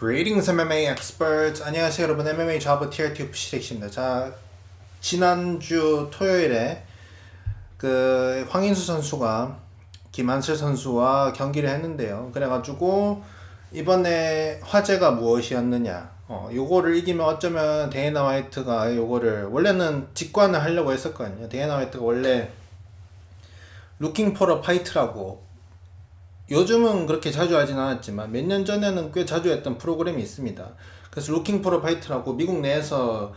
Greetings MMA experts. 안녕하세요 여러분. MMA 좌부 TRT 시렉입니다. 자, 지난주 토요일에 그 황인수 선수가 김한슬 선수와 경기를 했는데요. 그래가지고 이번에 화제가 무엇이었느냐. 어, 요거를 이기면 어쩌면 데이나 화이트가 요거를 원래는 직관을 하려고 했었거든요. 데이나 화이트가 원래 루킹 포러 파이트라고 요즘은 그렇게 자주 하진 않았지만 몇 년 전에는 꽤 자주 했던 프로그램이 있습니다. 그래서 루킹 프로 파이트라고 미국 내에서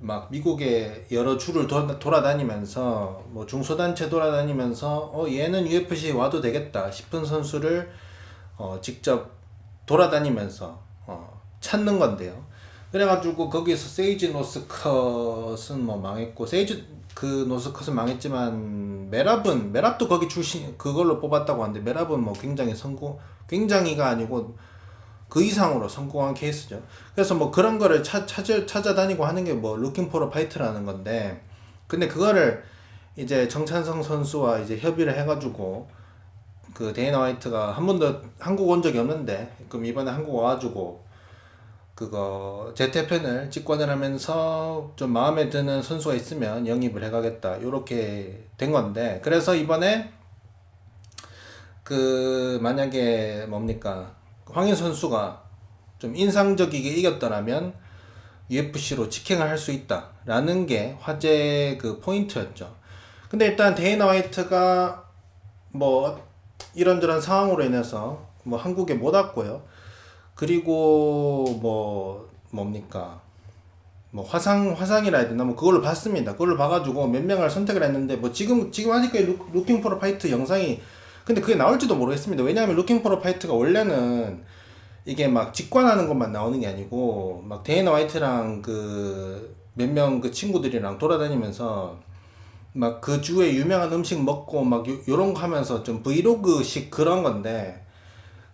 막 미국의 여러 주를 도- 돌아다니면서 뭐 중소단체 돌아다니면서 어 얘는 UFC 와도 되겠다 싶은 선수를 어 직접 돌아다니면서 어 찾는 건데요. 그래가지고 거기서 세이지 노스컷은 뭐 망했고 세이지 그 노스컷은 망했지만 메랍은 메랍도 거기 출신 그걸로 뽑았다고 하는데 메랍은 뭐 굉장히 성공 굉장히가 아니고 그 이상으로 성공한 케이스죠. 그래서 뭐 그런 거를 찾, 찾아, 찾아다니고 하는 게 뭐 루킹 포러 파이트라는 건데 근데 그거를 이제 정찬성 선수와 이제 협의를 해가지고 그 데이나 화이트가 한 번도 한국 온 적이 없는데 그럼 이번에 한국 와가지고 그거 재태편을 직관을 하면서 좀 마음에 드는 선수가 있으면 영입을 해가겠다 요렇게 된 건데 그래서 이번에 그 만약에 뭡니까 황인 선수가 좀 인상적이게 이겼더라면 UFC로 직행을 할 수 있다라는 게 화제 그 포인트였죠. 근데 일단 데이나 화이트가 뭐 이런저런 상황으로 인해서 뭐 한국에 못 왔고요. 그리고 뭐 뭡니까 뭐 화상 화상이라 해야 되나 뭐 그걸로 봤습니다. 그걸로 봐가지고 몇 명을 선택을 했는데 뭐 지금 지금 아직까지 루, 루킹 포러 파이트 영상이 근데 그게 나올지도 모르겠습니다. 왜냐하면 루킹 포러 파이트가 원래는 이게 막 직관하는 것만 나오는 게 아니고 막 데이나 화이트랑 그 몇 명 그 친구들이랑 돌아다니면서 막 그 주에 유명한 음식 먹고 막 요, 요런 거 하면서 좀 브이로그식 그런 건데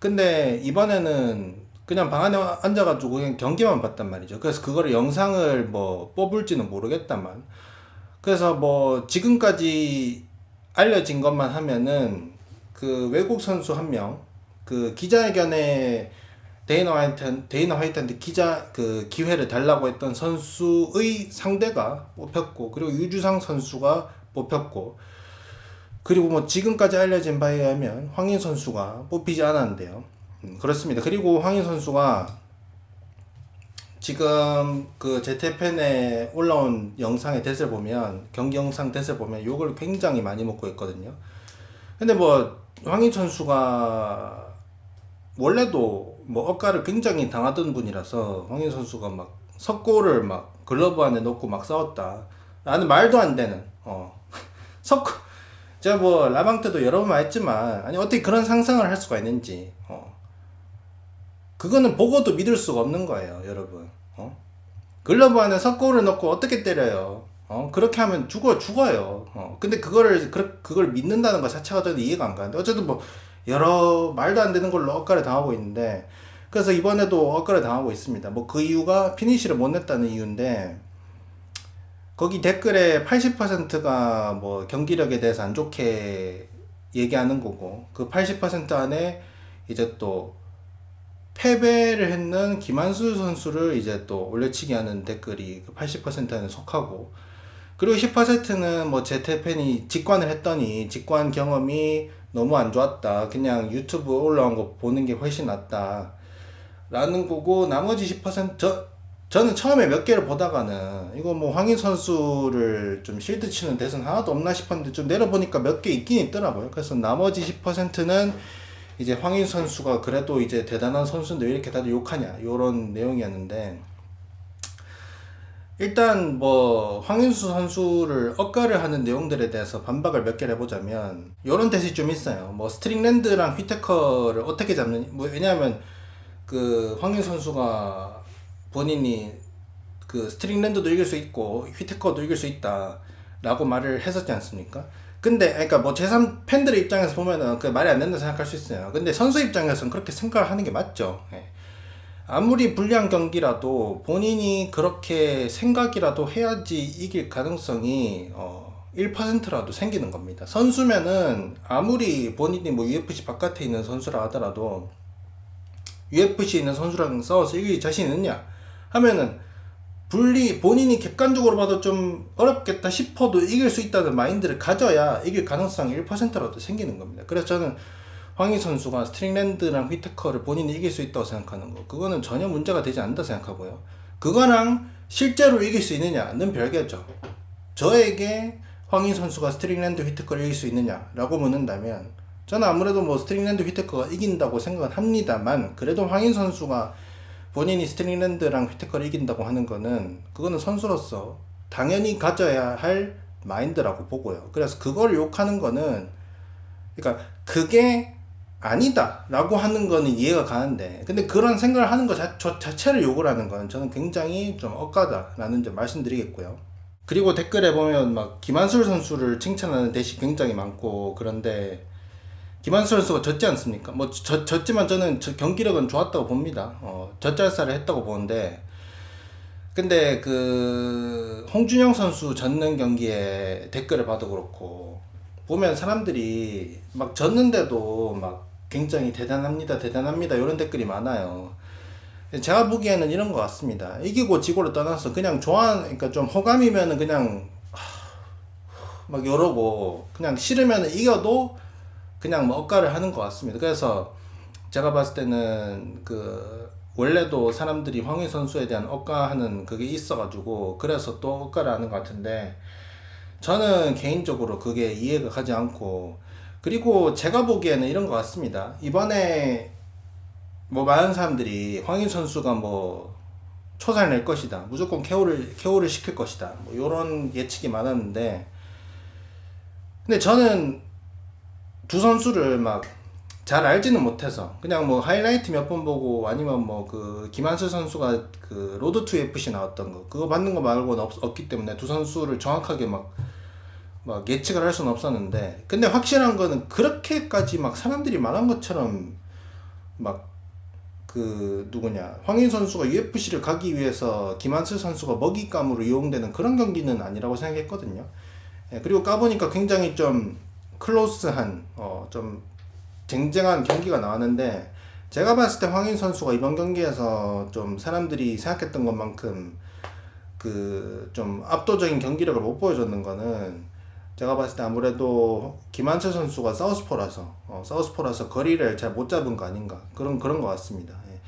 근데 이번에는 그냥 방 안에 앉아가지고 그냥 경기만 봤단 말이죠. 그래서 그거를 영상을 뭐 뽑을지는 모르겠다만. 그래서 뭐 지금까지 알려진 것만 하면은 그 외국 선수 한 명, 그 기자회견에 데이나 화이트, 데이나 화이트한테 기자 그 기회를 달라고 했던 선수의 상대가 뽑혔고, 그리고 유주상 선수가 뽑혔고, 그리고 뭐 지금까지 알려진 바에 의하면 황인 선수가 뽑히지 않았는데요. 음, 그렇습니다. 그리고 황인 선수가 지금 그 제테펜에 올라온 영상의 대을 보면 경기 영상 대을 보면 욕을 굉장히 많이 먹고 있거든요. 근데 뭐 황인 선수가 원래도 뭐 억가를 굉장히 당하던 분이라서 황인 선수가 막 석고를 막 글러브 안에 넣고 막 싸웠다. 나는 말도 안 되는 어 석고 제가 뭐 라방 때도 여러 번 말했지만 아니 어떻게 그런 상상을 할 수가 있는지 어 그거는 보고도 믿을 수가 없는 거예요 여러분. 어? 글러브 안에 석고를 넣고 어떻게 때려요? 어? 그렇게 하면 죽어 죽어요. 어? 근데 그거를 그, 그걸 믿는다는 것 자체가 저는 이해가 안 가는데 어쨌든 뭐 여러 말도 안 되는 걸로 억가를 당하고 있는데 그래서 이번에도 억가를 당하고 있습니다. 뭐 그 이유가 피니시를 못 냈다는 이유인데 거기 댓글에 80%가 뭐 경기력에 대해서 안 좋게 얘기하는 거고 그 80% 안에 이제 또 패배를 했는 김한수 선수를 이제 또 올려치기 하는 댓글이 그80% 안에 속하고 그리고 10%는 뭐 제태팬이 직관을 했더니 직관 경험이 너무 안 좋았다. 그냥 유튜브 올라온 거 보는 게 훨씬 낫다. 라는 거고 나머지 10%저 저는 처음에 몇 개를 보다가는 이거 뭐 황인 선수를 좀 실드 치는 대선 하나도 없나 싶었는데 좀 내려보니까 몇 개 있긴 있더라고요. 그래서 나머지 10%는 이제 황인 선수가 그래도 이제 대단한 선수인데 왜 이렇게 다들 욕하냐 요런 내용이었는데 일단 뭐 황인수 선수를 억가를 하는 내용들에 대해서 반박을 몇 개를 해보자면 요런 대시 좀 있어요. 뭐 스트링랜드랑 휘테커를 어떻게 잡는 뭐 왜냐하면 그 황인 선수가 본인이 그 스트링랜드도 이길 수 있고 휘테커도 이길 수 있다라고 말을 했었지 않습니까? 근데 그러니까 뭐 제3 팬들의 입장에서 보면은 그 말이 안 된다 생각할 수 있어요. 근데 선수 입장에서는 그렇게 생각을 하는 게 맞죠. 예. 아무리 불리한 경기라도 본인이 그렇게 생각이라도 해야지 이길 가능성이 어 1%라도 생기는 겁니다. 선수면은 아무리 본인이 뭐 UFC 바깥에 있는 선수라 하더라도 UFC에 있는 선수랑 싸워서 이길 자신 있느냐 하면은 분리 본인이 객관적으로 봐도 좀 어렵겠다 싶어도 이길 수 있다는 마인드를 가져야 이길 가능성이 1%라도 생기는 겁니다. 그래서 저는 황희 선수가 스트링랜드랑 휘테커를 본인이 이길 수 있다고 생각하는 거 그거는 전혀 문제가 되지 않는다 생각하고요. 그거랑 실제로 이길 수 있느냐는 별개죠. 저에게 황희 선수가 스트링랜드 휘테커를 이길 수 있느냐라고 묻는다면 저는 아무래도 뭐 스트링랜드 휘테커가 이긴다고 생각을 합니다만 그래도 황희 선수가 본인이 스트링랜드랑 휘테커를 이긴다고 하는 거는 그거는 선수로서 당연히 가져야 할 마인드라고 보고요. 그래서 그걸 욕하는 거는 그러니까 그게 아니다라고 하는 거는 이해가 가는데 근데 그런 생각을 하는 것 자, 저 자체를 욕을 하는 거는 저는 굉장히 좀 억까다라는 점 말씀드리겠고요. 그리고 댓글에 보면 막 김한술 선수를 칭찬하는 댓이 굉장히 많고 그런데 김한술 선수가 졌지 않습니까? 뭐 졌, 졌지만 저는 저 경기력은 좋았다고 봅니다. 어, 젖잘살을 했다고 보는데 근데 그 홍준영 선수 졌는 경기에 댓글을 봐도 그렇고 보면 사람들이 막 졌는데도 막 굉장히 대단합니다, 대단합니다 이런 댓글이 많아요. 제가 보기에는 이런 것 같습니다. 이기고 지고를 떠나서 그냥 좋아, 그러니까 좀 호감이면은 그냥 막 이러고 그냥 싫으면 이겨도 그냥 뭐 억가를 하는 것 같습니다. 그래서 제가 봤을 때는 그 원래도 사람들이 황희 선수에 대한 억가하는 그게 있어가지고 그래서 또 억가를 하는 것 같은데 저는 개인적으로 그게 이해가 가지 않고 그리고 제가 보기에는 이런 것 같습니다. 이번에 뭐 많은 사람들이 황희 선수가 뭐 초살 낼 것이다. 무조건 KO를 KO를 시킬 것이다. 뭐 이런 예측이 많았는데 근데 저는 두 선수를 막 잘 알지는 못해서 그냥 뭐 하이라이트 몇 번 보고 아니면 뭐 그 김한슬 선수가 그 로드 투 FC 나왔던 거 그거 받는 거 말고는 없, 없기 때문에 두 선수를 정확하게 막 막 예측을 할 수는 없었는데 근데 확실한 거는 그렇게까지 막 사람들이 말한 것처럼 막 그 누구냐 황인 선수가 UFC를 가기 위해서 김한슬 선수가 먹잇감으로 이용되는 그런 경기는 아니라고 생각했거든요. 예, 그리고 까보니까 굉장히 좀 클로스한 어, 좀 쟁쟁한 경기가 나왔는데 제가 봤을 때 황인 선수가 이번 경기에서 좀 사람들이 생각했던 것만큼 그 좀 압도적인 경기력을 못 보여줬는 거는 제가 봤을 때 아무래도 김한철 선수가 사우스포라서 어, 사우스포라서 거리를 잘 못 잡은 거 아닌가 그런 그런 것 같습니다. 예.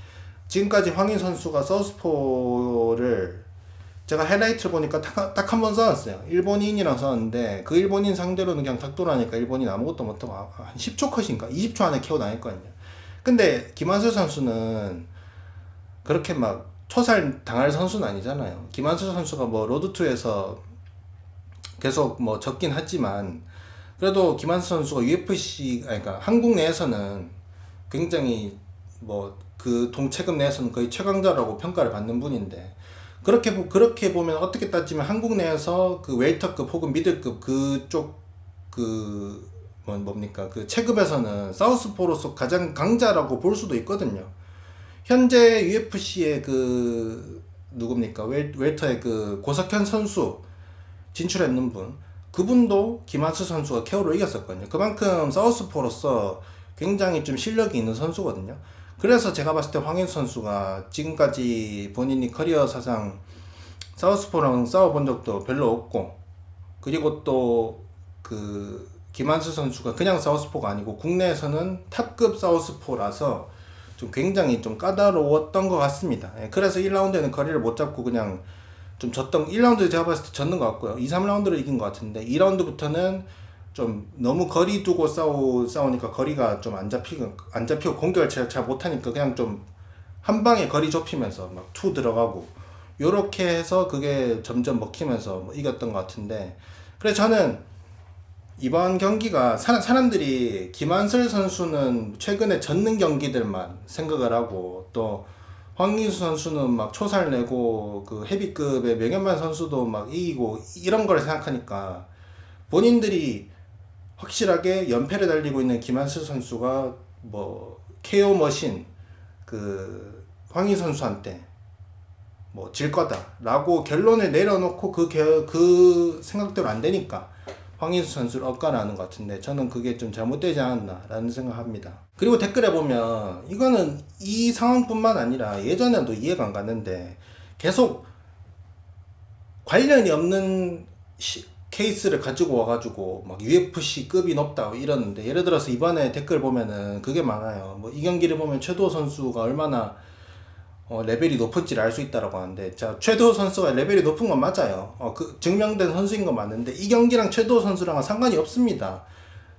지금까지 황인 선수가 사우스포를 제가 하이라이트를 보니까 딱 한번 싸웠어요. 일본인이랑 싸웠는데 그 일본인 상대로는 그냥 탁돌하니까 일본인 아무것도 못하고 아, 한 10초 컷인가 20초 안에 KO 당했거든요. 근데 김한철 선수는 그렇게 막 초살 당할 선수는 아니잖아요. 김한철 선수가 뭐 로드투에서 계속 뭐 적긴 하지만 그래도 김한철 선수가 UFC 아니 그러니까 한국 내에서는 굉장히 뭐 그 동체급 내에서는 거의 최강자라고 평가를 받는 분인데 그렇게 보, 그렇게 보면 어떻게 따지면 한국 내에서 그 웨이터급 혹은 미들급 그쪽 그 뭐, 뭡니까 그 체급에서는 사우스포로서 가장 강자라고 볼 수도 있거든요. 현재 UFC의 그 누굽니까 웰, 웰터의 그 고석현 선수 진출했는 분 그분도 김한수 선수가 케어로 이겼었거든요. 그만큼 사우스포로서 굉장히 좀 실력이 있는 선수거든요. 그래서 제가 봤을 때 황인수 선수가 지금까지 본인이 커리어 사상 사우스포랑 싸워본 적도 별로 없고 그리고 또 그 김한수 선수가 그냥 사우스포가 아니고 국내에서는 탑급 사우스포라서 좀 굉장히 좀 까다로웠던 것 같습니다. 예, 그래서 1라운드에는 거리를 못 잡고 그냥 좀 졌던 1라운드 제가 봤을 때 졌는 것 같고요. 2, 3라운드를 이긴 것 같은데 2라운드부터는 좀 너무 거리 두고 싸우 싸우니까 거리가 좀 안 잡히고 안 잡히고 공격을 잘, 잘 못하니까 그냥 좀 한 방에 거리 좁히면서 막 투 들어가고 요렇게 해서 그게 점점 먹히면서 뭐 이겼던 것 같은데 그래 저는 이번 경기가 사, 사람들이 김한슬 선수는 최근에 졌는 경기들만 생각을 하고 또 황민수 선수는 막 초살 내고 그 헤비급의 명현만 선수도 막 이기고 이런 걸 생각하니까 본인들이 확실하게 연패를 달리고 있는 김한슬 선수가 뭐 KO 머신 그 황희 선수한테 뭐 질 거다라고 결론을 내려놓고 그, 겨, 그 생각대로 안 되니까 황인수 선수를 억까하는 것 같은데 저는 그게 좀 잘못되지 않았나라는 생각합니다. 그리고 댓글에 보면 이거는 이 상황뿐만 아니라 예전에도 이해가 안 갔는데 계속 관련이 없는 시- 케이스를 가지고 와가지고 막 UFC급이 높다 이러는데 예를 들어서 이번에 댓글 보면은 그게 많아요. 뭐 이 경기를 보면 최도 선수가 얼마나 어, 레벨이 높은지를 알 수 있다라고 하는데 자 최도 선수가 레벨이 높은 건 맞아요. 어, 그 증명된 선수인 건 맞는데 이 경기랑 최도 선수랑은 상관이 없습니다.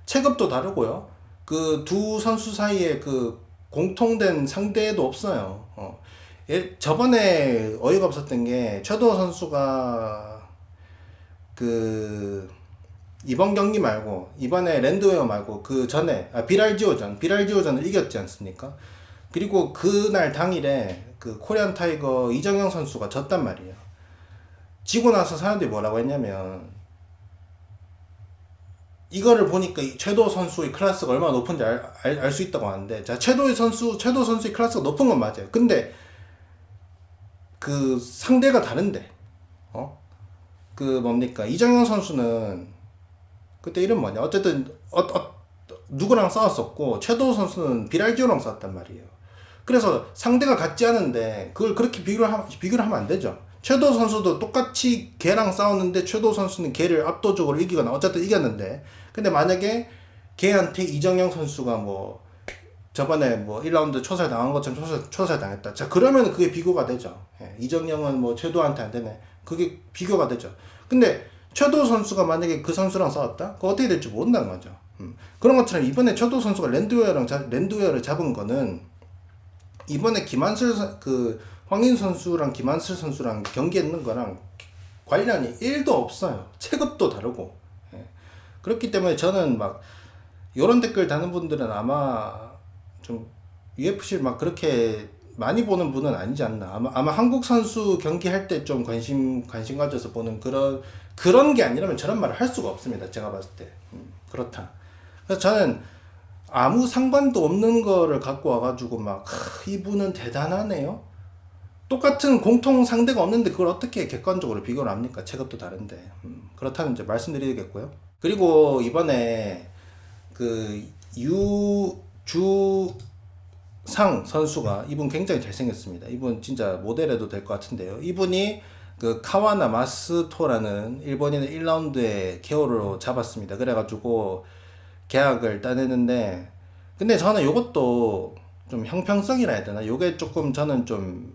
체급도 다르고요. 그 두 선수 사이에 그 공통된 상대도 없어요. 어. 예, 저번에 어이가 없었던 게 최도 선수가 그 이번 경기 말고 이번에 랜드웨어 말고 그 전에 아, 비랄지오전 비랄지오전을 이겼지 않습니까? 그리고 그날 당일에 그 코리안 타이거 이정영 선수가 졌단 말이에요. 지고 나서 사람들이 뭐라고 했냐면 이거를 보니까 이 최도 선수의 클래스가 얼마나 높은지 알수 있다고 하는데 자 최도의 선수 최도 선수의 클래스가 높은 건 맞아요. 근데 그 상대가 다른데 어? 그 뭡니까 이정현 선수는 그때 이름 뭐냐 어쨌든 어, 어, 누구랑 싸웠었고 최도 선수는 비랄지오랑 싸웠단 말이에요. 그래서 상대가 같지 않은데 그걸 그렇게 비교를 하, 비교를 하면 안 되죠. 최도 선수도 똑같이 걔랑 싸웠는데 최도 선수는 걔를 압도적으로 이기거나 어쨌든 이겼는데 근데 만약에 걔한테 이정영 선수가 뭐 저번에 뭐 1라운드 초살 당한 것처럼 초살, 초살 당했다. 자, 그러면 그게 비교가 되죠. 예, 이정영은 뭐 최도한테 안 되네. 그게 비교가 되죠. 근데 최도 선수가 만약에 그 선수랑 싸웠다? 그거 어떻게 될지 모른다는 거죠. 음. 그런 것처럼 이번에 최도 선수가 랜드웨어랑 자, 랜드웨어를 잡은 거는 이번에 김한슬 선- 그 황인 선수랑 김한슬 선수랑 경기했는 거랑 관련이 1도 없어요. 체급도 다르고. 예. 그렇기 때문에 저는 막 요런 댓글 다는 분들은 아마 좀 UFC를 막 그렇게 많이 보는 분은 아니지 않나. 아마 아마 한국 선수 경기할 때 좀 관심 관심 가져서 보는 그런 그런 게 아니라면 저런 말을 할 수가 없습니다. 제가 봤을 때 음, 그렇다. 그래서 저는 아무 상관도 없는 거를 갖고 와가지고 막 하, 이분은 대단하네요. 똑같은 공통 상대가 없는데 그걸 어떻게 객관적으로 비교를 합니까? 체급도 다른데 음, 그렇다는 이제 말씀드리겠고요. 그리고 이번에 그 유주 상 선수가 이분 굉장히 잘생겼습니다. 이분 진짜 모델해도 될 것 같은데요. 이분이 그 카와나 마스토라는 일본인을 1라운드에 케어로 잡았습니다. 그래가지고 계약을 따내는데 근데 저는 요것도 좀 형평성이라 해야 되나? 요게 조금 저는 좀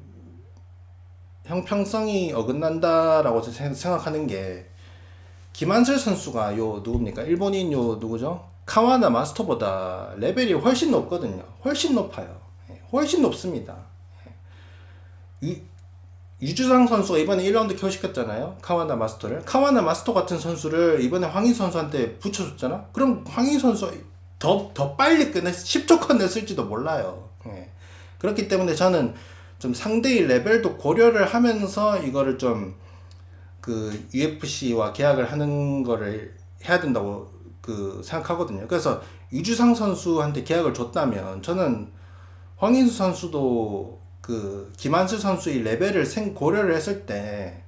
형평성이 어긋난다라고 생- 생각하는 게 김한슬 선수가 요 누굽니까? 일본인 요 누구죠? 카와나 마스터보다 레벨이 훨씬 높거든요. 훨씬 높아요. 예, 훨씬 높습니다. 예. 유, 유주상 선수가 이번에 1라운드 켜 시켰잖아요. 카와나 마스터를. 카와나 마스터 같은 선수를 이번에 황희 선수한테 붙여줬잖아? 그럼 황희 선수 더, 더 빨리 끝냈, 10초 컷 냈을지도 몰라요. 예. 그렇기 때문에 저는 좀 상대의 레벨도 고려를 하면서 이거를 좀 그 UFC와 계약을 하는 거를 해야 된다고 그 생각하거든요. 그래서 유주상 선수한테 계약을 줬다면 저는 황인수 선수도 그 김한슬 선수의 레벨을 생 고려를 했을 때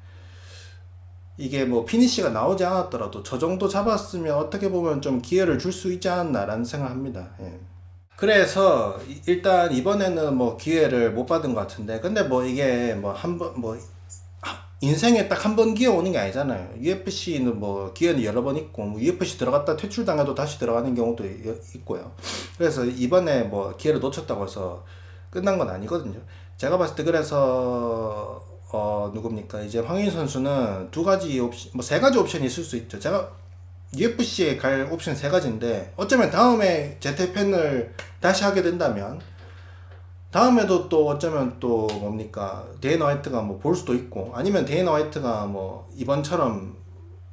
이게 뭐 피니시가 나오지 않았더라도 저 정도 잡았으면 어떻게 보면 좀 기회를 줄 수 있지 않았나라는 생각합니다. 예. 그래서 이- 일단 이번에는 뭐 기회를 못 받은 것 같은데 근데 뭐 이게 뭐 한번뭐 인생에 딱 한 번 기회 오는 게 아니잖아요. UFC는 뭐 기회는 여러 번 있고 뭐 UFC 들어갔다 퇴출당해도 다시 들어가는 경우도 여- 있고요. 그래서 이번에 뭐 기회를 놓쳤다고 해서 끝난 건 아니거든요. 제가 봤을 때 그래서 어 누굽니까 이제 황인 선수는 두 가지 옵션 뭐 세 가지 옵션이 있을 수 있죠. 제가 UFC에 갈 옵션 세 가지인데 어쩌면 다음에 재테펜을 다시 하게 된다면 다음에도 또 어쩌면 또 뭡니까? 데이너 화이트가 뭐 볼 수도 있고 아니면 데이너 화이트가 뭐 이번처럼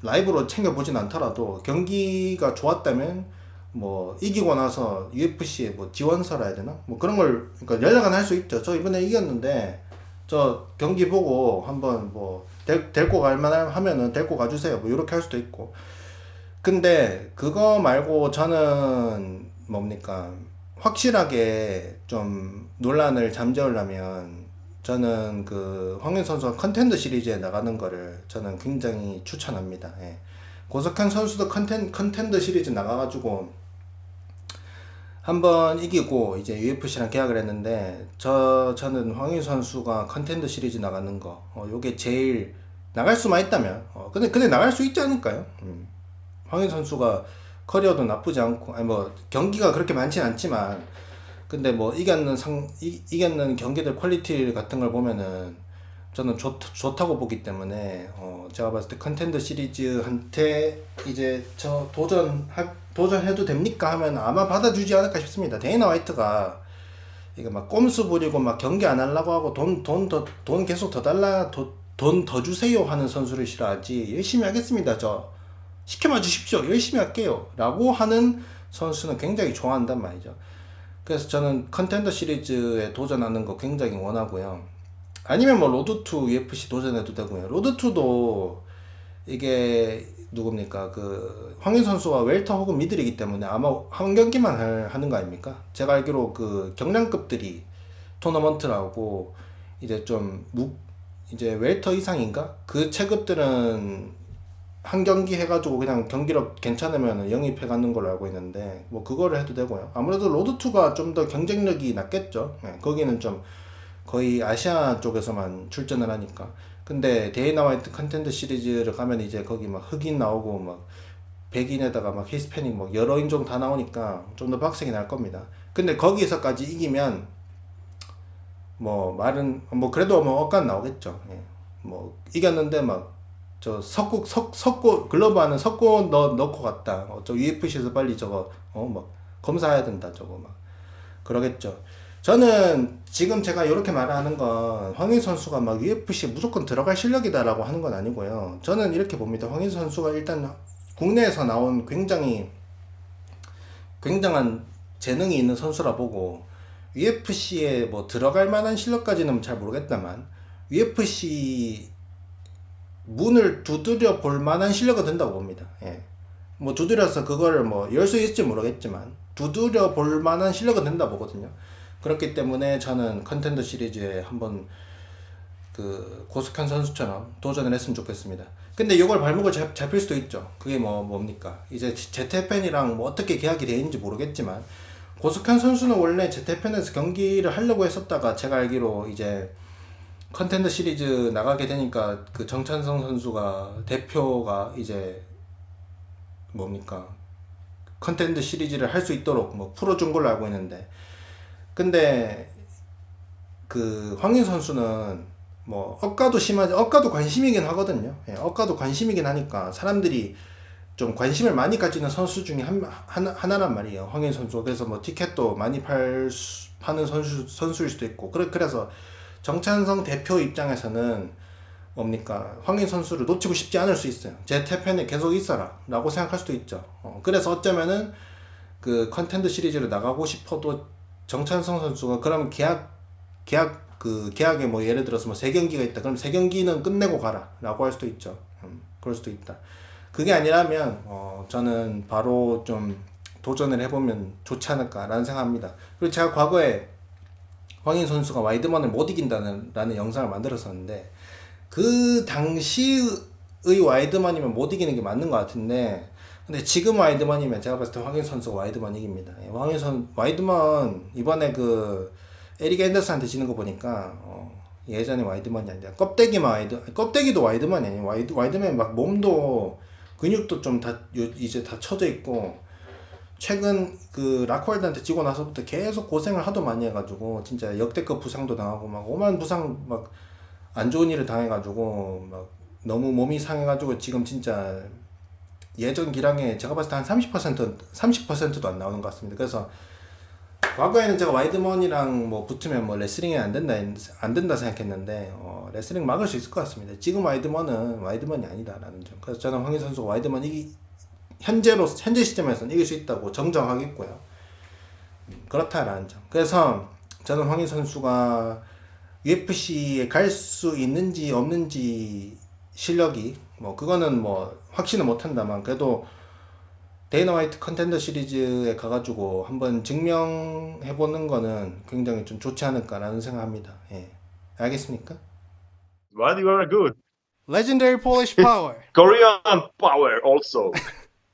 라이브로 챙겨보진 않더라도 경기가 좋았다면 뭐 이기고 나서 UFC에 뭐 지원서라 해야 되나? 뭐 그런 걸 그러니까 연락은 할 수 있죠. 저 이번에 이겼는데 저 경기 보고 한번 뭐 데, 데리고 갈 만하면은 하면은 데리고 가주세요. 뭐 이렇게 할 수도 있고. 근데 그거 말고 저는 뭡니까? 확실하게 좀 논란을 잠재우려면 저는 그 황윤 선수가 컨텐더 시리즈에 나가는 거를 저는 굉장히 추천합니다. 예. 고석현 선수도 컨텐, 컨텐더 시리즈 나가가지고 한번 이기고 이제 UFC랑 계약을 했는데 저 저는 황희 선수가 컨텐더 시리즈 나가는 거 어, 요게 제일 나갈 수만 있다면 어, 근데 근데 나갈 수 있지 않을까요? 음. 황희 선수가 커리어도 나쁘지 않고 아니 뭐 경기가 그렇게 많진 않지만 근데 뭐 이겼는 상 이, 이겼는 경기들 퀄리티 같은 걸 보면은 저는 좋, 좋다고 보기 때문에 어 제가 봤을 때 컨텐더 시리즈한테 이제 저 도전 도전해도 됩니까 하면 아마 받아주지 않을까 싶습니다. 데이나 화이트가 이거 막 꼼수 부리고 막 경기 안 하려고 하고 돈 돈더돈 계속 더 달라 돈 더 주세요 하는 선수를 싫어하지 열심히 하겠습니다. 저 시켜봐 주십시오. 열심히 할게요. 라고 하는 선수는 굉장히 좋아한단 말이죠 그래서 저는 컨텐더 시리즈에 도전하는 거 굉장히 원하고요 아니면 뭐 로드2 UFC 도전해도 되고요 로드2도 이게 누굽니까 그 황인 선수와 웰터 혹은 미들이기 때문에 아마 한 경기만 할- 하는 거 아닙니까? 제가 알기로 그 경량급들이 토너먼트라고 이제 좀 무, 이제 웰터 이상인가? 그 체급들은 한 경기 해가지고 그냥 경기력 괜찮으면 영입해 가는 걸로 알고 있는데 뭐 그거를 해도 되고요. 아무래도 로드2가 좀 더 경쟁력이 낮겠죠. 예, 거기는 좀 거의 아시아 쪽에서만 출전을 하니까. 근데 데이나 화이트 컨텐트 시리즈를 가면 이제 거기 막 흑인 나오고 막 백인에다가 막 히스패닉 뭐 여러 인종 다 나오니까 좀 더 빡세게 날 겁니다. 근데 거기서까지 이기면 뭐 말은 뭐 그래도 뭐 억간 나오겠죠. 예. 뭐 이겼는데 막 저 석고 석 석고 글러브 안에 석고 넣 넣고 갔다. 어, 저 UFC에서 빨리 저거 어막 검사해야 된다 저거 막 그러겠죠. 저는 지금 제가 이렇게 말하는 건 황인 선수가 막 UFC 에 무조건 들어갈 실력이다라고 하는 건 아니고요. 저는 이렇게 봅니다. 황인 선수가 일단 국내에서 나온 굉장히 굉장한 재능이 있는 선수라 보고 UFC에 뭐 들어갈 만한 실력까지는 잘 모르겠다만 UFC 문을 두드려 볼 만한 실력은 된다고 봅니다. 예. 뭐 두드려서 그거를 뭐 열 수 있을지 모르겠지만 두드려 볼 만한 실력은 된다 보거든요. 그렇기 때문에 저는 컨텐더 시리즈에 한번 그 고석현 선수처럼 도전을 했으면 좋겠습니다. 근데 이걸 발목을 잡, 잡힐 수도 있죠. 그게 뭐 뭡니까? 이제 제테펜이랑 뭐 어떻게 계약이 돼 있는지 모르겠지만 고석현 선수는 원래 제테펜에서 경기를 하려고 했었다가 제가 알기로 이제 컨텐더 시리즈 나가게 되니까 그 정찬성 선수가 대표가 이제 뭡니까? 컨텐더 시리즈를 할 수 있도록 뭐 풀어준 걸로 알고 있는데 근데 그 황인 선수는 뭐 억가도 심하지 억가도 관심이긴 하거든요. 예, 억가도 관심이긴 하니까 사람들이 좀 관심을 많이 가지는 선수 중에 한, 하나, 하나란 말이에요. 황인 선수. 그래서 뭐 티켓도 많이 팔, 수- 파는 선수, 선수일 수도 있고. 그래, 그래서 정찬성 대표 입장에서는 뭡니까. 황인 선수를 놓치고 싶지 않을 수 있어요. 제 태편에 계속 있어라. 라고 생각할 수도 있죠. 어, 그래서 어쩌면은 그 컨텐드 시리즈를 나가고 싶어도 정찬성 선수가 그럼 계약 계약 그 계약에 뭐 예를 들어서 뭐 세 경기가 있다. 그럼 세 경기는 끝내고 가라라고 할 수도 있죠. 음, 그럴 수도 있다. 그게 아니라면 어, 저는 바로 좀 도전을 해보면 좋지 않을까라는 생각합니다. 그리고 제가 과거에 황인 선수가 와이드먼을 못 이긴다는 라는 영상을 만들었었는데 그 당시의 와이드먼이면 못 이기는 게 맞는 것 같은데 근데 지금 와이드먼이면 제가 봤을 때 황인 선수가 와이드먼 이깁니다. 예, 황인 선 와이드먼 이번에 그 에릭 앤더슨한테 지는 거 보니까 어, 예전에 와이드먼이 아니라 껍데기만 와이드 껍데기도 와이드먼이 아니에요. 와이드 와이드맨 막 몸도 근육도 좀 다 이제 다 쳐져 있고 최근 그 라코알드한테 지고 나서부터 계속 고생을 하도 많이 해가지고 진짜 역대급 부상도 당하고 막 오만 부상 막 안 좋은 일을 당해가지고 막 너무 몸이 상해가지고 지금 진짜 예전 기량에 제가 봤을 때 한 30% 30%도 안 나오는 것 같습니다. 그래서 과거에는 제가 와이드먼이랑 뭐 붙으면 뭐 레슬링이 안 된다 안 된다 생각했는데 어, 레슬링 막을 수 있을 것 같습니다. 지금 와이드먼은 와이드먼이 아니다라는 점. 그래서 저는 황희 선수가 와이드먼 이기 현재로 현재 시점에서는 이길 수 있다고 정정하겠고요. 음, 그렇다라는 점. 그래서 저는 황희 선수가 UFC에 갈 수 있는지 없는지 실력이 뭐 그거는 뭐 확신은 못한다만 그래도 데이너 화이트 컨텐더 시리즈에 가가지고 한번 증명해보는 거는 굉장히 좀 좋지 않을까라는 생각합니다. 예. 알겠습니까? Well, you are good. Legendary Polish Power. Korean power also.